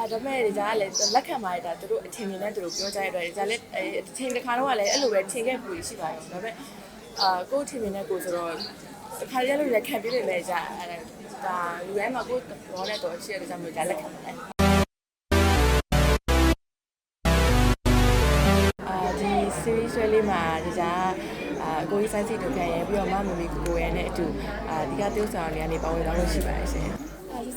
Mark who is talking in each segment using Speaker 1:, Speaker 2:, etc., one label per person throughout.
Speaker 1: အဲဒါပေမဲ့ဒီကြားကလည်းလက်ခံပါတယ်ဒါသူတို့အထင်မြင်နဲ့သူတို့ပြောကြရတဲ့အတွက်ဒီကြားလည်းအဲအထင်တစ်ခါတော့ကလည်းအဲ့လိုပဲထင်ခဲ့ပူရှိပါတယ်ဒါပေမဲ့အာကိုယ်ထင်မြင်တဲ့ကိုယ်ဆိုတော့တစ်ခါတည်းလို့လည်းခံပြနေမယ်ကြာအဲဒါလူတိုင်းမှာကိုယ်တော်နဲ့တော့ရှိရတဲ့ကြောင့်မျိုးကြားလက်ခံပါတယ်အာဒီ series ဆွဲလေးမှာဒီကြားအာအကိုကြီးစိုင်းစီတို့ခံရပြီးတော့မမမီကိုကိုရနဲ့အတူအာဒီကတိုးဆောင်နေကနေပါဝင်တော့လို့ရှိပါတယ်ရှင်အဲဒီ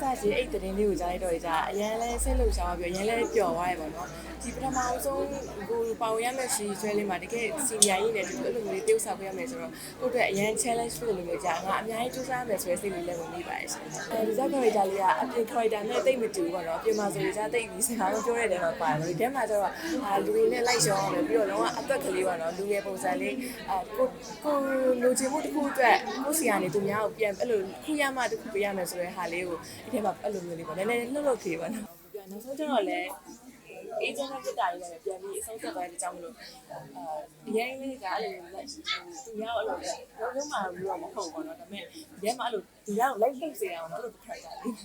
Speaker 1: စားကြီးအဲ့တဲ့တင်းလေးကိုကြားလိုက်တော့ကြာအရန်လဲဆဲလို့ရှားပြီးအရန်လဲပျော်သွားရပါတော့ဒီပထမအဆုံးကိုပါဝင်ရမယ့်စီဆွဲလေးမှာတကယ်စီနီယာကြီးနဲ့ဒီလိုလိုမျိုးတိုးဆောင်ပြရမယ်ဆိုတော့ကိုယ့်အတွက်အရန် challenge ဖြစ်လို့မျိုးကြာငါအများကြီးစူးစမ်းမယ်ဆိုတဲ့စိတ်လေးလည်းဝင်မိပါတယ်ရှင်အဲဒီစား character လေးကအပြင် character နဲ့တိတ်မတူဘူးပေါ့နော်ပြင်မှာဆိုရင်ကြာတိတ်ပြီးစကားမပြောရတဲ့တော့ပါတယ်ဒီထဲမှာကျတော့အာလူတွေနဲ့လိုက်ရှောင်းမယ်ပြီးတော့လုံးဝအသက်ကလေးပေါ့နော်လူငယ်ပုံစံလေးအာကိုကိုလိုချင်မှုတစ်ခုအတွက်ကိုစီကနေသူများကိုပြန်အဲ့လိုခုရမှတစ်ခုပေးရမယ်ဆိုတဲ့ဟာလေးကိုဒီထဲမှာအဲ့လိုမျိုးလေးပေါ့နည်းနည်းလှုပ်လှုပ်သေးပါနော်ပြန်နောက်ဆုံးကျတော့လည်းအေဂျင့်နဲ့တက်တာကြီးလည်းပြန်ပြီးအဆုံးသက်သွားတဲ့အကြောင်းမလို့အာအရင်လေးကအဲ့လိုလိုက်သူများအဲ့လိုလုံးလုံးမှပြီးတော့မဟုတ်ဘူးပေါ့နော်ဒါပေမဲ့ဒီထဲမှာအဲ့လိုဒီရောက်လိုက်လှုပ်စေအောင်အဲ့လိုတစ်ခါကြလေး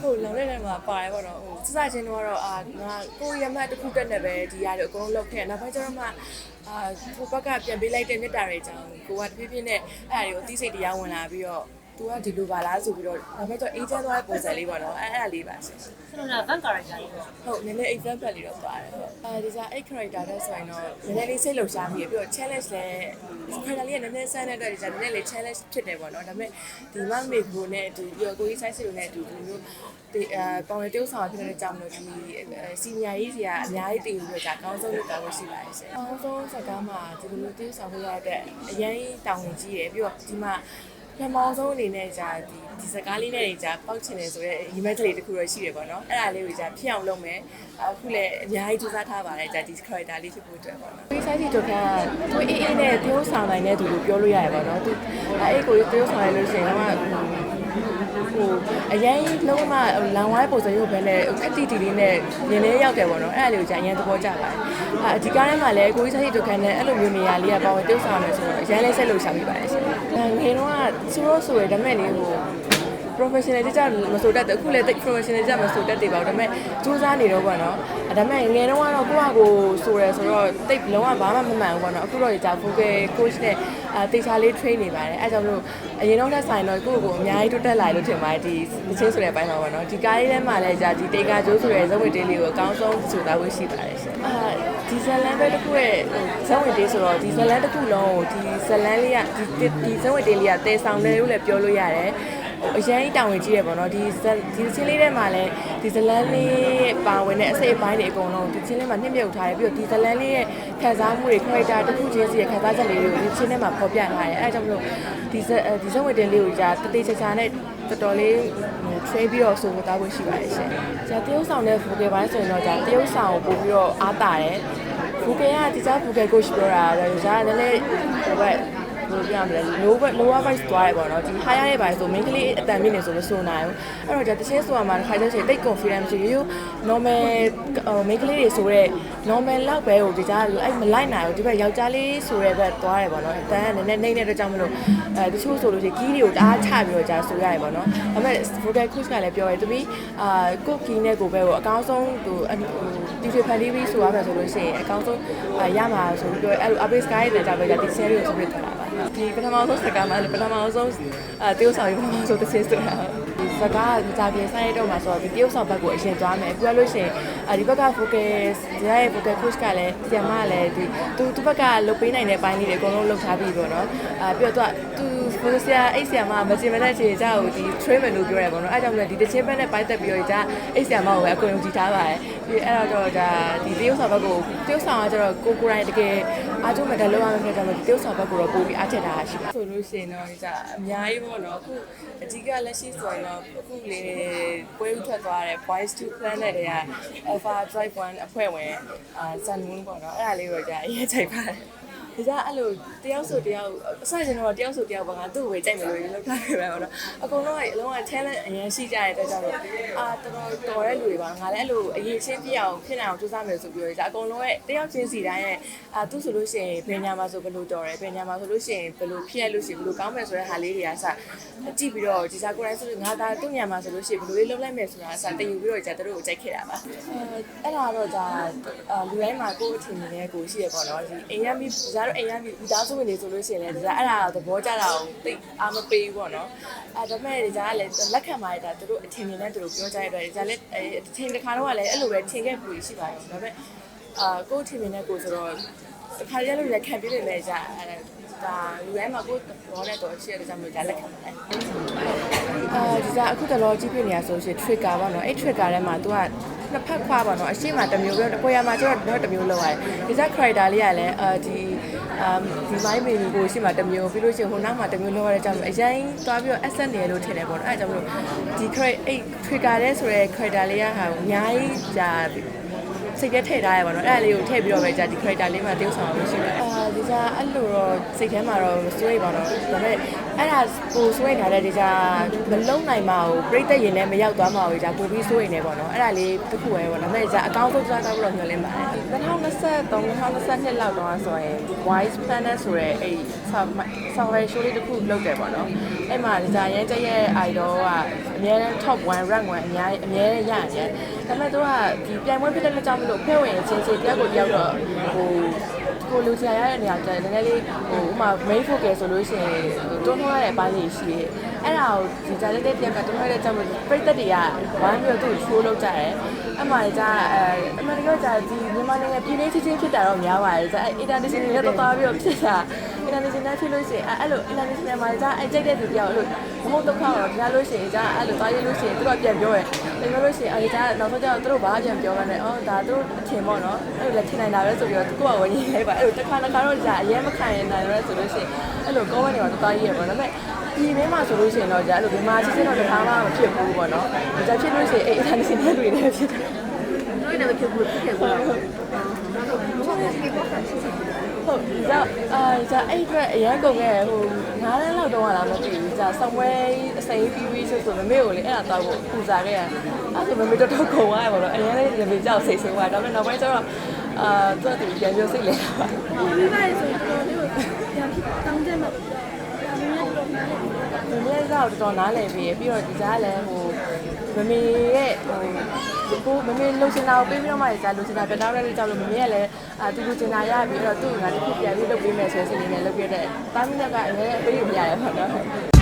Speaker 1: ဟုတ်လောင်တဲ့ထဲမှာပါတယ်ပေါ့နော်ဟိုစစချင်းတော့အာငါကိုရမတ်တစ်ခုတက်နေပဲဒီຢာတွေအကုန်လုံးလုပ်ခဲ့နောက်ပိုင်းကျတော့မှအာကိုဘက်ကပြန်ပေးလိုက်တဲ့မြတ်တာတွေအကြောင်းကိုကတဖြည်းဖြည်းနဲ့အဲ့ဒါတွေကိုအသိစိတ်တရားဝင်လာပြီးတော့ သူကဒီလိုပါလားဆိုပြီးတော့ဒါပေမဲ့တော့အေဂျင့်သွားတဲ့ပုံစံလေးပေါ့နော်အဲ့အဲ့ဒါလေးပါရှင်
Speaker 2: ကျွန်တော်က van character လေးပေါ့
Speaker 1: ဟုတ်နည်းနည်း example လေးတော့ပါတယ်ဟုတ်အဲဒီစားအဲ့ character တဲ့ဆိုရင်တော့နည်းနည်းလေးစိတ်လှုပ်ရှားမိရပြီးတော့ challenge လည်း character လေးကနည်းနည်းဆန်းတဲ့အတွက်ဒီစားနည်းနည်းလေး challenge ဖြစ်တယ်ပေါ့နော်ဒါပေမဲ့ဒီမမေကူနဲ့အတူပြီးတော့ကိုကြီး size လိုနဲ့အတူဒီမျိုးဒီအဲပေါင်ရတိုးဆောင်ဖြစ်တဲ့အကြောင်းလို့ဒီစီနီယာကြီးစီကအများကြီးတည်ပြီးတော့ဒါအကောင်းဆုံးလို့တောင်းလို့ရှိပါတယ်ရှင်အကောင်းဆုံးစကားမှာဒီလိုမျိုးတိုးဆောင်ရတဲ့အရင်တောင်းဝင်ကြီးရယ်ပြီးတော့ဒီမှာ ပထမဆုံးအနေနဲ့ကြာဒီဒီစကားလေးနဲ့ကြာပောက်ချင်တယ်ဆိုတော့ရီမက်ကလေးတစ်ခုတော့ရှိတယ်ပေါ့နော်အဲ့ဒါလေးကိုကြာဖြစ်အောင်လုပ်မယ်အခုလည်းအများကြီးစူးစမ်းထားပါတယ်ကြာဒီ character လေးဖြစ်ဖို့အတွက်ပေါ့နော် Face ID တို့ကသူအေးအေးနဲ့တိုးဆောင်နိုင်တဲ့သူကိုပြောလို့ရတယ်ပေါ့နော်သူအဲ့ကိုတိုးဆောင်ရလို့ရှိရင်တော့ ဟိုအရင်လုံးဝလန်ဝိုင်းပုံစံမျိုးပဲနဲ့ခက်တီတီလေးနဲ့မြင်နေရောက်တယ်ပေါ့နော်အဲ့ဒါလေးကိုじゃအရင်သဘောကျပါတယ်အဒီကားထဲမှာလည်းကိုကြီး size တို့ခံတဲ့အဲ့လိုမျိုးနေရာလေးကပေါ့ဝင်တိုးဆောင်မယ်ဆိုတော့အရင်လေးဆက်လို့ရှာမိပါတယ်ရှင်ငယ်တော့ကဆိုတော့ဆိုရတဲ့မဲ့လေးကို professional ကြကြမဆိုတတ်တယ်အခုလည်း professional ကြမဆိုတတ်တယ်ပါဒါပေမဲ့စူးစမ်းနေတော့ပေါ့နော်ဒါပေမဲ့ငယ်တော့ကတော့ကိုယ့်အကိုဆိုရဲဆိုတော့တိတ်လုံးဝဘာမှမမှန်ဘူးပေါ့နော်အခုတော့ကြာ Google coach နဲ့အာတေချာလေး train နေပါတယ်အဲကြောင့်မလို့အရင်တော့ထက်ဆိုင်တော့ကိုယ့်ကိုအများကြီးတိုးတက်လာလို့ထင်ပါတယ်ဒီသချင်းဆိုတဲ့အပိုင်းမှာပေါ့နော်ဒီကားလေးထဲမှာလည်းကြာဒီတေကာကျိုးဆိုရဲဇဝတ်တေးလေးကိုအကောင်းဆုံးဆိုတာဝတ်ရှိပါတယ်ရှင်အာဒီဇလန်ပဲတစ်ခုရဲ့ဇဝတ်တေးဆိုတော့ဒီဇလန်တစ်ခုလုံးကိုဒီဇလန်လေးကဒီဒီဇဝတ်တေးလေးကတဲဆောင်တယ်လို့လည်းပြောလို့ရတယ် အရင်တောင်ဝင်ကြည့်ရပေါ့နော်ဒီဒီချင်းလေးထဲမှာလည်းဒီဇလန်းလေးပါဝင်တဲ့အစိတ်အပိုင်းတွေအကုန်လုံးဒီချင်းလေးမှာနှိမ့်မြုပ်ထားတယ်ပြီးတော့ဒီဇလန်းလေးရဲ့ခံစားမှုတွေ character တစ်ခုချင်းစီရဲ့ခံစားချက်လေးတွေကိုဒီချင်းထဲမှာဖော်ပြထားတယ်အဲဒါကြောင့်မလို့ဒီဒီဇုံဝတ်တင်လေးကိုကြာတတိချာချာနဲ့တော်တော်လေးဟို train ပြီးတော့ဆိုဖို့တောက်ဖို့ရှိပါတယ်ရှင်။ကြာတရုပ်ဆောင်တဲ့ vocal ပိုင်းဆိုရင်တော့ကြာတရုပ်ဆောင်ကိုပို့ပြီးတော့အားတာတယ်။ vocal ကဒီကြား vocal coach ပြောတာဒါကြာနည်းနည်းဟိုဘက် ဘယ်လိုပြောရမလဲ low lower voice သွားရပေါ့နော်ဒီ higher ရဲ့ voice ဆို main ကလေးအတန်မြင့်နေဆိုမဆိုနိုင်ဘူးအဲ့တော့ဒါတချင်းဆိုတာမှာတစ်ခါကျရင်တိတ် confidence ရှိရိုး normal main ကလေးတွေဆိုတော့ normal လောက်ပဲဟိုဒီကြားအဲ့မလိုက်နိုင်ဘူးဒီဘက်ယောက်ျားလေးဆိုတဲ့ဘက်သွားရပေါ့နော်အတန်ကနည်းနည်းနှိမ့်နေတဲ့အတွက်ကြောင့်မလို့အဲတချို့ဆိုလို့ရှိရင်ကီးတွေကိုတအားချပြီးတော့ကြာဆိုရတယ်ပေါ့နော်ဒါပေမဲ့ vocal coach ကလည်းပြောရဲသူပြီးအာကိုကီးနဲ့ကိုပဲကိုအကောင်းဆုံးဟိုတီထွေဖန်တီးပြီးဆိုရမယ်ဆိုလို့ရှိရင်အကောင်းဆုံးရမှာဆိုပြီးတော့အဲ့လို update sky တဲ့ကြပဲဒီ series ကိုဆိုပြီးထွက်လာပါဒီပထမဆုံးစကားမှာပထမဆုံးအဲတရုတ်ဆောင်ရေးပထမဆုံးတစ်ချင်းဆိုတာဒီစကားမကြခင်ဆိုင်ရတော့မှာဆိုတော့ဒီတရုတ်ဆောင်ဘက်ကိုအရင်သွားမယ်ပြောလို့ရှိရင်ဒီဘက်က focus ဒီရဲ့ focus coach ကလည်းဆရာမကလည်းဒီသူသူဘက်ကလုပ်ပေးနိုင်တဲ့ပိုင်းလေးတွေအကုန်လုံးလုပ်ထားပြီးပေါ့နော်အဲပြီးတော့သူ focus ဆရာအဲ့ဆရာမမချင်မတဲ့ခြေကြောက်ဒီ train မယ်လို့ပြောရပေါ့နော်အဲကြောင့်လည်းဒီတစ်ချင်းဘက်နဲ့ပိုင်းသက်ပြီးတော့ကြာအဲ့ဆရာမကိုပဲအကုန်လုံးကြည့်ထားပါတယ် ပြီးအဲ့တော့ဒါဒီတရုတ်ဆောင်ဘက်ကိုတရုတ်ဆောင်ကကျတော့ကိုကိုရိုင်းတကယ်အားကျုံမဲ့တယ်လောက်ရမယ်ဆိုတော့တရုတ်ဆောင်ဘက်ကိုတော့ပို့ပြီးအားချက်တာရှိပါဆိုလို့ရှိရင်တော့ဒါအများကြီးပေါ့နော်အခုအဓိကလက်ရှိဆိုရင်တော့အခုလေပွဲဥထွက်သွားတဲ့ Boys to Planet တွေက Alpha Drive 1အဖွဲ့ဝင်အာ Sun Moon ပေါ့နော်အဲ့ဒါလေးတော့ကြာအရေးချိန်ပါတယ် ဒီကအဲ့လိုတယောက်ဆိုတယောက်အစကျွန်တော်တယောက်ဆိုတယောက်ဘာငါသူ့ကိုပဲကြိုက်မယ်လို့ရေလောက်ထားခဲ့ပဲပေါ့နော်အကုန်လုံးကအလုံးက talent အရင်ရှိကြတဲ့အတွက်ကြောင့်အာတော်တော်တော်တဲ့လူတွေပါငါလည်းအဲ့လိုအရေးချင်းပြအောင်ဖြစ်နိုင်အောင်ကြိုးစားမယ်ဆိုပြီးတော့ဒါအကုန်လုံးရဲ့တယောက်ချင်းစီတိုင်းရဲ့အာသူ့ဆိုလို့ရှိရင်ဘယ်ညာမှာဆိုဘယ်လိုတော်တယ်ဘယ်ညာမှာဆိုလို့ရှိရင်ဘယ်လိုဖြစ်ရလို့ရှိရင်ဘယ်လိုကောင်းမယ်ဆိုတဲ့ဟာလေးတွေကစကြည့်ပြီးတော့ဒီစားကိုယ်တိုင်းဆိုငါသာသူ့ညာမှာဆိုလို့ရှိရင်ဘယ်လိုလေးလုပ်လိုက်မယ်ဆိုတာစတင်ယူပြီးတော့ကြာသူတို့ကိုကြိုက်ခဲ့တာပါအဲအဲ့ဒါတော့ဒါလူတိုင်းမှာကိုယ့်အထင်မြင်နဲ့ကိုရှိရပေါ့နော်ဒီအိမ်ရမီဇာတို့အိမ်ရမီမိသားစုဝင်တွေဆိုလို့ရှိရင်လည်းဒါအဲ့ဒါသဘောကျတာကိုသိအားမပေးဘူးပေါ့နော်အဲဒါပေမဲ့ဒါကလည်းလက်ခံပါရတာတို့အထင်မြင်တဲ့သူတို့ပြောကြရတဲ့အတွက်ဒါလည်းအထင်တစ်ခါတော့ကလည်းအဲ့လိုပဲထင်ခဲ့ပူရှိပါရောဒါပေမဲ့အာကိုယ့်အထင်မြင်တဲ့ကိုဆိုတော့တစ်ခါတည်းလို့လည်းခံပြနေမယ်じゃအဲဒါလူတိုင်းမှာကိုယ်ဘောနဲ့တော့ရှိရတဲ့ကြောင့်မျိုးဒါလက်ခံပါတယ်အာဒီကအခုတလောကြည့်ပြနေရဆိုရှင် trigger ပေါ့နော်အဲ့ trigger ထဲမှာ तू က နှစ်ဖက်ခွာပါတော့အရှိမတစ်မျိုးပြီးတော့ကိုရမှာကျတော့တော့တစ်မျိုးလောက်ရတယ်ဒီက character လေးကလည်းအာဒီအမ်ဒီမိုင်းမီကိုရှိမှတစ်မျိုးပြီးလို့ရှိရင်ဟိုနောက်မှာတစ်မျိုးလောက်ရတဲ့ကြောင့်အရင်သွားပြီးတော့ asset နေလို့ထင်တယ်ပေါ့နော်အဲဒါကြောင့်မလို့ဒီ character အဲ့ trigger တဲ့ဆိုရဲ character လေးကဟာအများကြီးကြာစိတ်ထဲထည့်ထားရပါတော့အဲ့ဒါလေးကိုထည့်ပြီးတော့ပဲကြာဒီ character လေးမှာတယောက်ဆောင်လို့ရှိတယ်အာဒီကအဲ့လိုတော့စိတ်ထဲမှာတော့မစိုးရိမ်ပါတော့ဒါပေမဲ့ အဲ့ဒါကိုစိုးရိမ်ထားတဲ့ဒီကမလုံနိုင်ပါဘူးပြိတ်သက်ရင်လည်းမရောက်သွားမှာဘူးကြာပိုပြီးစိုးရိမ်နေပေါ့နော်အဲ့ဒါလေးတစ်ခုပဲပေါ့ဒါပေမဲ့ကြာအကောင်းဆုံးစားတော့တော့မျှော်လင့်ပါတယ်2023 2022လောက်တော့ဆိုရင် Wise Planet ဆိုရဲအဲ့ software show လေးတစ်ခုလုပ်တယ်ပေါ့နော်အဲ့မှာဒီကရန်ကျက်ရဲ့ idol ကအများနဲ့ top 1 rank 1အများအများရရတယ်ဒါပေမဲ့သူကဒီပြိုင်ပွဲဖြစ်တဲ့အတွက်ကြောင့်မလို့ဖွဲ့ဝင်အချင်းချင်းတယောက်ကိုတယောက်တော့ဟိုကိုလူချင်ရတဲ့နေရာကျနည်းနည်းလေးဟိုဥမာ main focus ဆိုလို့ရှိရင်တွန်းထွန်းရတဲ့အပိုင်းလေးရှိတယ်အဲ့ဒါကိုဒီကြားတဲ့တယောက်ကတွန်းထွန်းရတဲ့ကြောင့်ပြိသက်တွေကဝိုင်းပြီးတော့သူ့ကိုချိုးလုပ်ကြတယ်အမှန်ကြာအဲအမှန်တော့ကြာဒီမြန်မာနိုင်ငံပြည်နေချင်းချင်းဖြစ်တာတော့များပါတယ်ကြာ international နဲ့တော့သွားပြီးတော့ဖြစ်တာ international ဖြစ်လို့ရှိရင်အဲ့လို international မှာကြာအဲ့ကြိုက်တဲ့သူတယောက်အဲ့လိုမဟုတ်တော့ခါတော့ကြားလို့ရှိရင်ကြာအဲ့လိုသွားရလို့ရှိရင်သူတို့ပြန်ပြောရဲပြန်ပြောလို့ရှိရင်အဲ့ကြာနောက်ဆုံးကျတော့သူတို့ဘာပြန်ပြောမှန်းလဲအော်ဒါသူတို့အထင်ပေါ့နော်အဲ့လိုလည်းထင်နိုင်တာပဲဆိုပြီးတော့ကိုကဝင်ရေးလိုက်ပါအဲ့လိုတစ်ခါတစ်ခါတော့ကြာအရင်မခံရင်နိုင်ရဲဆိုလို့ရှိရင်အဲ့လိုကောင်းဝင်နေတော့သွားရေးရပေါ့ဒါပေမဲ့ဒီနေ့မှာဆိုလို့ရှိရင်တော့ကြာအဲ့လိုဒီမှာချင်းချင်းတော့တစ်ခါမှမဖြစ်ဘူးပေါ့နော်ဒါဖြစ်လို့ရှိရင်အဲ့ international တွေလည်းဖြစ်တယ်
Speaker 2: တို့လည်းမဖြစ်ဘူးဖြစ်ခဲ့ဘူးလား
Speaker 1: ဟုတ်ကြာအာကြာအဲ့အတွက်အရင်ကုန်ခဲ့ဟို9လမ်းလောက်တော့လာမသိဘူးကြာ somewhere အစိမ်းပြီးပြီးဆိုဆိုမမေကိုလေအဲ့ဒါတော့ပူစားခဲ့ရအဲ့ဆိုမမေတော်တော်ကုန်သွားရပါတော့အရင်လေးရမေကြောက်စိတ်ဆိုးသွားဒါပေမဲ့နောက်ပိုင်းကျတော့အာသူကသူပြန်ပြောစိတ်လဲပါ
Speaker 2: မိဘရေဆိုတော့လေးကိုပြန်ဖြစ်တောင်းတယ်မှာဒါပေမဲ့တော့နားလေ
Speaker 1: မမေကတော့တော်တော်နားလည်ပြီးပြီးတော့ဒီကြားလည်းဟိုမမေရဲ့ဟိုကိုမမေလုံချင်တာကိုပေးပြီးတော့မှကြာလုံချင်တာပြတောင်းရတဲ့ကြောင့်လို့မမေကလည်းအာသူလုံချင်တာရပြီးတော့သူ့ကငါတစ်ခုပြန်ပြီးလုပ်ပေးမယ်ဆိုတဲ့စိတ်လေးနဲ့လုပ်ပြတဲ့တာမီးနဲ့ကအရင်အပေးရမရတယ်ပေါ့နော်